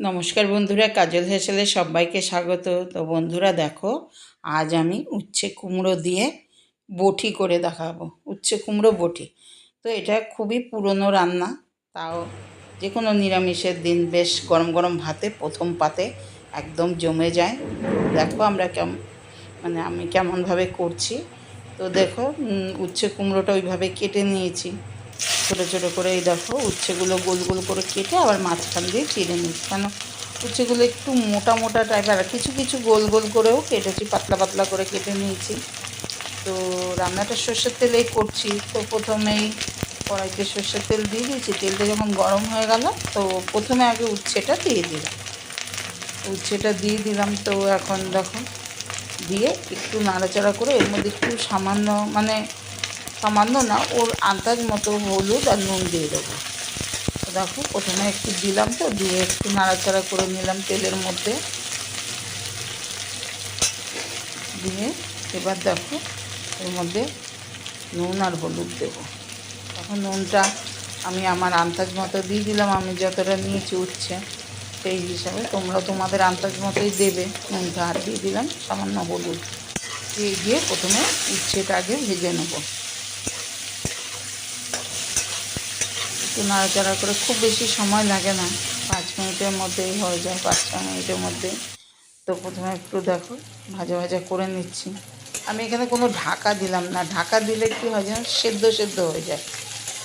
নমস্কার বন্ধুরা, কাজল হেসেলে সবাইকে স্বাগত। তো বন্ধুরা দেখো, আজ আমি উচ্ছে কুমড়ো দিয়ে বটি করে দেখাবো, উচ্ছে কুমড়ো বটি। তো এটা খুবই পুরনো রান্না, তাও যে কোনো নিরামিষের দিন বেশ গরম গরম ভাতে প্রথম পাতে একদম জমে যায়। দেখো আমরা কেমন মানে আমি কেমনভাবে করছি। তো দেখো উচ্ছে কুমড়োটা ওইভাবে কেটে নিয়েছি। ছোটো ছোটো করে এই দেখো উচ্ছেগুলো গোল গোল করে কেটে আবার মাঝখান দিয়ে চিড়ে নিচ্ছি কেন? উচ্ছেগুলো একটু মোটা মোটা টাইপের আর কিছু কিছু গোল গোল করেও কেটেছি, পাতলা পাতলা করে কেটে নিয়েছি। তো রান্নাটা সর্ষের তেলেই করছি। তো প্রথমেই কড়াইতে সর্ষের তেল দিয়ে দিয়েছি। তেলটা যখন গরম হয়ে গেল, তো প্রথমে আগে উচ্ছেটা দিয়ে দিলাম। উচ্ছেটা দিয়ে দিলাম তো এখন দেখো, দিয়ে একটু নাড়াচাড়া করে এর মধ্যে একটু সামান্য মানে সামান্য না, ওর আন্দাজ মতো হলুদ আর নুন দিয়ে দেবো। দেখো, প্রথমে একটু দিলাম তো, দিয়ে একটু নাড়াচাড়া করে নিলাম তেলের মধ্যে। দিয়ে এবার দেখো, এর মধ্যে নুন আর হলুদ দেবো। তখন নুনটা আমি আমার আন্দাজ মতো দিয়ে দিলাম, আমি যতটা নিয়েছি উচ্ছে, সেই হিসাবে তোমরা তোমাদের আন্দাজ মতোই দেবে। নুনটা আর দিয়ে দিলাম, সামান্য হলুদ। দিয়ে দিয়ে প্রথমে উচ্ছেটা আগে ভেজে নেব। একটু নাড়াচাড়া করে খুব বেশি সময় লাগে না। পাঁচ মিনিটের মধ্যেই হয়ে যায়, পাঁচ ছ মিনিটের মধ্যে। তো প্রথমে একটু দেখো, ভাজা ভাজা করে নিচ্ছি। আমি এখানে কোনো ঢাকা দিলাম না। ঢাকা দিলে কি হয় যেন সেদ্ধ সেদ্ধ হয়ে যায়।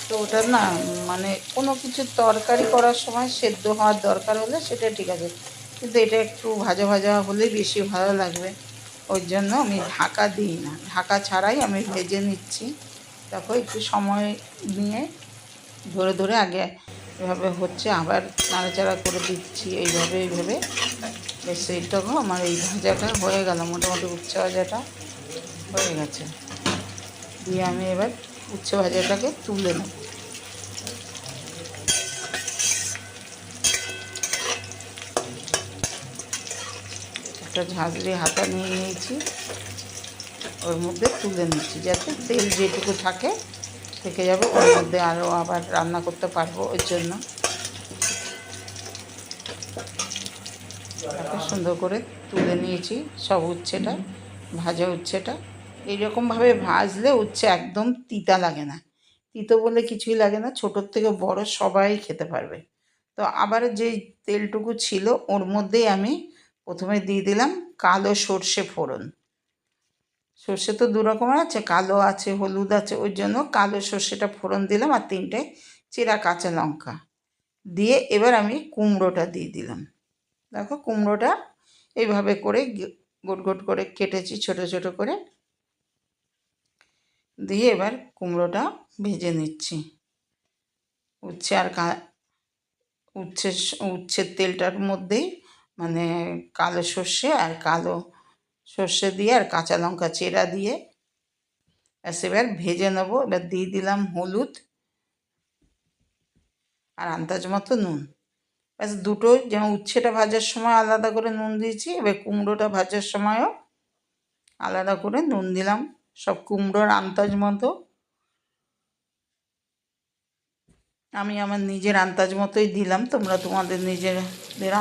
তো ওটা না মানে কোনো কিছু তরকারি করার সময় সেদ্ধ হওয়ার দরকার হলে সেটা ঠিক আছে। কিন্তু এটা একটু ভাজা ভাজা হলেই বেশি ভালো লাগবে। ওই জন্য আমি ঢাকা দিই না। ঢাকা ছাড়াই আমি ভেজে নিচ্ছি। দেখো একটু সময় নিয়ে ধরে ধরে আগে এভাবে হচ্ছে, আবার নাড়াচাড়া করে দিচ্ছি এইভাবে এইভাবে। বেশ এইটুকু আমার এই ভাজাটা হয়ে গেল, মোটামুটি উচ্ছে ভাজাটা হয়ে গেছে। দিয়ে আমি এবার উচ্ছে ভাজাটাকে তুলে নেব। একটা ঝাঁঝরি হাতা নিয়ে নিয়েছি, ওর মধ্যে তুলে নিচ্ছি, যাতে তেল যেটুকু থাকে থেকে যাবে, ওর মধ্যে আরও আবার রান্না করতে পারব ওই জন্য। এত সুন্দর করে তুলে নিয়েছি, সব উচ্ছেটা, ভাজা উচ্ছেটা। এইরকমভাবে ভাজলে উচ্ছে একদম তিতা লাগে না। তিতো বলে কিছুই লাগে না, ছোটোর থেকে বড় সবাই খেতে পারবে। তো আবার যেই তেলটুকু ছিল, ওর মধ্যেই আমি প্রথমে দিয়ে দিলাম কালো সর্ষে ফোড়ন। সর্ষে তো দু রকমের আছে, কালো আছে, হলুদ আছে, ওই জন্য কালো সর্ষেটা ফোড়ন দিলাম আর তিনটে চেরা কাঁচা লঙ্কা দিয়ে এবার আমি কুমড়োটা দিয়ে দিলাম। দেখো কুমড়োটা এইভাবে করে গোট গোট করে কেটেছি ছোট ছোট করে। দিয়ে এবার কুমড়োটা ভেজে নিচ্ছি। উচ্ছে আর কা, উচ্ছে উচ্ছের তেলটার মধ্যেই মানে কালো সর্ষে আর কালো সর্ষে দিয়ে আর কাঁচা লঙ্কা চেরা দিয়ে। ব্যাস, এবার ভেজে নেব। এবার দিয়ে দিলাম হলুদ আর আন্দাজ মতো নুন। ব্যাস দুটোই যেমন উচ্ছেটা ভাজার সময় আলাদা করে নুন দিয়েছি, এবার কুমড়োটা ভাজার সময়ও আলাদা করে নুন দিলাম। সব কুমড়োর আন্দাজ মতো। আমি আমার নিজের আন্দাজ মতোই দিলাম। তোমরা তোমাদের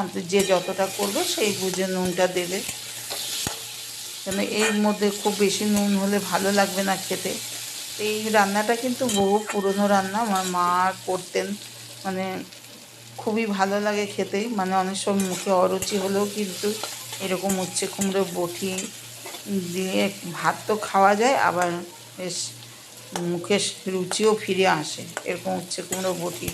আন্দাজ যে যতটা করবে সেই বুঝে নুনটা দেবে। কেন এর মধ্যে খুব বেশি নুন হলে ভালো লাগবে না খেতে। এই রান্নাটা কিন্তু বহু পুরনো রান্না। আমার মা করতেন। মানে খুবই ভালো লাগে খেতে। মানে অনেক সময় মুখে অরুচি হলেও কিন্তু এরকম উচ্ছে কুমড়ো, বটি দিয়ে ভাত তো খাওয়া যায়, আবার বেশ মুখে রুচিও ফিরে আসে। এরকম উচ্ছে কুমড়ো, বটি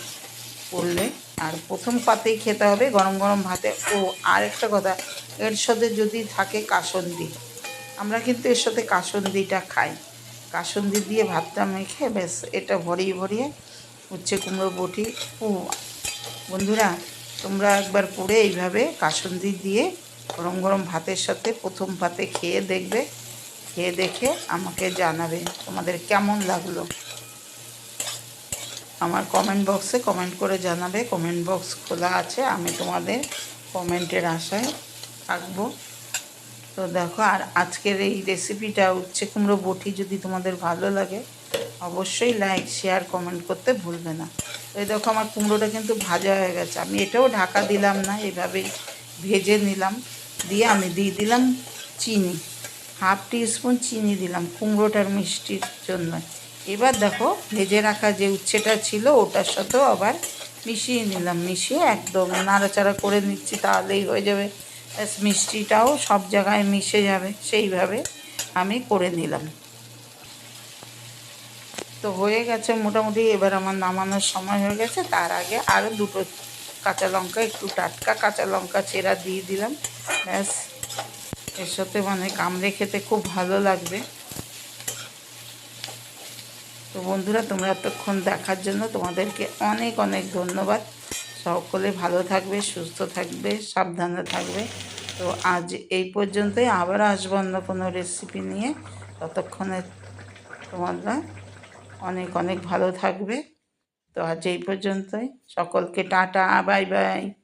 করলে। আর প্রথম পাতেই খেতে হবে গরম গরম ভাতে। ও আর একটা কথা, এর সাথে যদি থাকে কাসন্দি। আমরা কিন্তু এর সাথে কাসন্দিটা খাই। কাসন্দি দিয়ে ভাতটা মেখে ব্যাস, এটা ভরিয়ে ভরিয়ে উচ্ছে কুমড়ো বটি বন্ধুরা, তোমরা একবার করে এইভাবে কাসন্দি দিয়ে গরম গরম ভাতের সাথে প্রথম ভাতে খেয়ে দেখবে। খেয়ে দেখে আমাকে জানাবে তোমাদের কেমন লাগল। আমার কমেন্ট বক্সে কমেন্ট করে জানাবে। কমেন্ট বক্স খোলা আছে, আমি তোমাদের কমেন্টের আশায় থাকব। তো দেখো, আর আজকের এই রেসিপিটা উচ্ছে কুমড়ো বটি। যদি তোমাদের ভালো লাগে, অবশ্যই লাইক শেয়ার কমেন্ট করতে ভুলবে না। তো এই দেখো, আমার কুমড়োটা কিন্তু ভাজা হয়ে গেছে। আমি এটাও ঢাকা দিলাম না, এভাবেই ভেজে নিলাম। দিয়ে আমি দিয়ে দিলাম চিনি। হাফ স্পুন চিনি দিলাম কুমড়োটার মিষ্টির জন্য। এবার দেখো, ভেজে রাখা যে উচ্ছেটা ছিল, ওটার সাথেও আবার মিশিয়ে নিলাম। মিশিয়ে একদম নাড়াচাড়া করে নিচ্ছি, তাহলেই হয়ে যাবে। ব্যাস, মিষ্টিটাও সব জায়গায় মিশে যাবে, সেইভাবে আমি করে নিলাম। তো হয়ে গেছে মোটামুটি, এবার আমার নামানোর সময় হয়ে গেছে। তার আগে আরও দুটো কাঁচা লঙ্কা, একটু টাটকা কাঁচা লঙ্কা চেরা দিয়ে দিলাম। ব্যাস, এর সাথে মানে কামড়ে খেতে খুব ভালো লাগবে। তো বন্ধুরা, তোমরা এতক্ষণ দেখার জন্য তোমাদেরকে অনেক অনেক ধন্যবাদ। সকলে ভালো থাকবে, সুস্থ থাকবে, সাবধানে থাকবে। তো আজ এই পর্যন্তই। আবার আসব অন্য কোনো রেসিপি নিয়ে। ততক্ষণে তোমরা অনেক অনেক ভালো থাকবে। তো আজ এই পর্যন্তই। সকলকে টাটা, বাই বাই।